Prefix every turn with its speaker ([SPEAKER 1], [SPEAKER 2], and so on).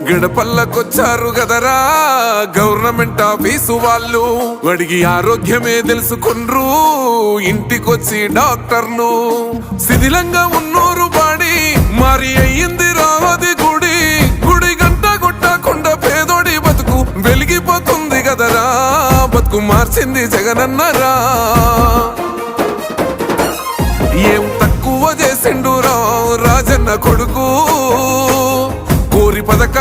[SPEAKER 1] గడపల్లకొచ్చారు కదరా government office వాళ్ళు అడిగి ఆరోగ్యమే తెలుసుకుండ్రు ఇంటికొచ్చి డాక్టర్ను శిథిలంగా ఉన్నోరు బాడి మరి అయ్యింది రావది గుడి. గుడి గంట కొట్టకుండా పేదోడి బతుకు వెలిగిపోతుంది కదరా బతుకు మార్చింది జగనన్నరా.